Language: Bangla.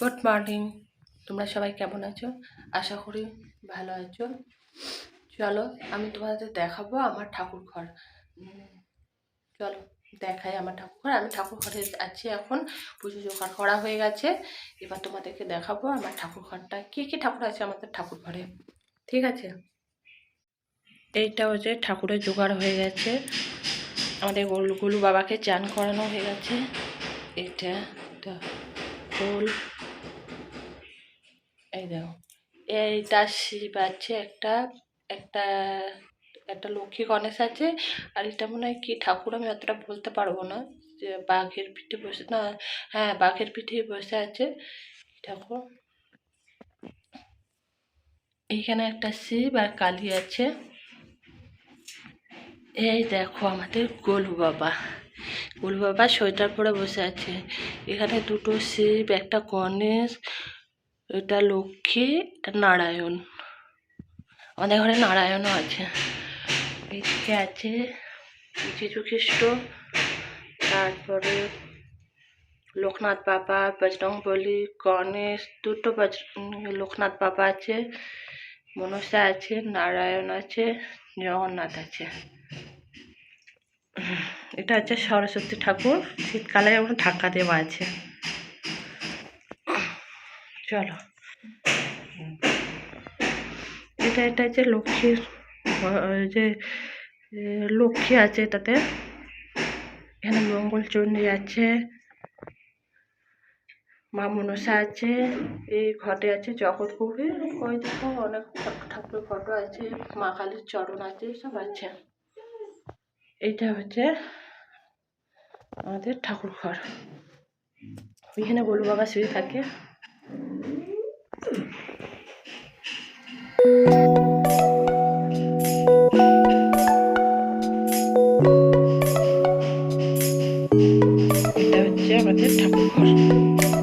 গুড মর্নিং তোমরা সবাই কেমন আছো? আশা করি ভালো আছো। চলো, আমি তোমাদের দেখাবো আমার ঠাকুর ঘর। চলো, দেখাই আমার ঠাকুর ঘর। আমি ঠাকুর ঘরে আছি এখন। পুজো জোগাড় করা হয়ে গেছে। এবার তোমাদেরকে দেখাবো আমার ঠাকুর ঘরটা। কী কী ঠাকুর আছে আমাদের ঠাকুর ঘরে? ঠিক আছে? এইটা হচ্ছে ঠাকুরের জোগাড় হয়ে গেছে। আমাদের গোলু গোলু বাবাকে চান করানো হয়ে গেছে। এটা ফুল এই দেখো এইটা শিব আছে, একটা একটা একটা লক্ষ্মী গণেশ আছে, আর এটা মনে হয় কি, ঠাকুর আমি অতটা বলতে পারব না, যে বাঘের পিঠে বসে, না হ্যাঁ বাঘের পিঠে বসে আছে। ঠাকুর এইখানে একটা শিব আর কালী আছে। এই দেখো আমাদের গোলু বাবা। গোলু বাবা সোয়েটার পরে বসে আছে। এখানে দুটো শিব, একটা গণেশ এটা লক্ষ্মী, এটা নারায়ণ। আমাদের ঘরে নারায়ণও আছে। এদিকে আছে যীশু খ্রিস্ট তারপরে লোকনাথ বাবা বজরং বলি গণেশ, দুটো বজ লোকনাথ বাবা আছে, মনসা আছে, নারায়ণ আছে, জগন্নাথ আছে। এটা আছে সরস্বতী ঠাকুর, শীতকালে যেমন ঢাকা দেওয়া আছে। চলো। এটা এটা হচ্ছে লক্ষ্মীর যে লক্ষ্মী আছে এটাতে। এখানে মঙ্গলচণ্ডী আছে, মা মনসা আছে, এই ঘটে আছে জগৎপুরে ওই দেখো অনেক ঠাক- ঠাকুরের ফটো আছে, মা কালীর চরণ আছে, সব আছে। এইটা হচ্ছে আমাদের ঠাকুর ঘর এটা হচ্ছে আমাদের ঠাকুর ঘর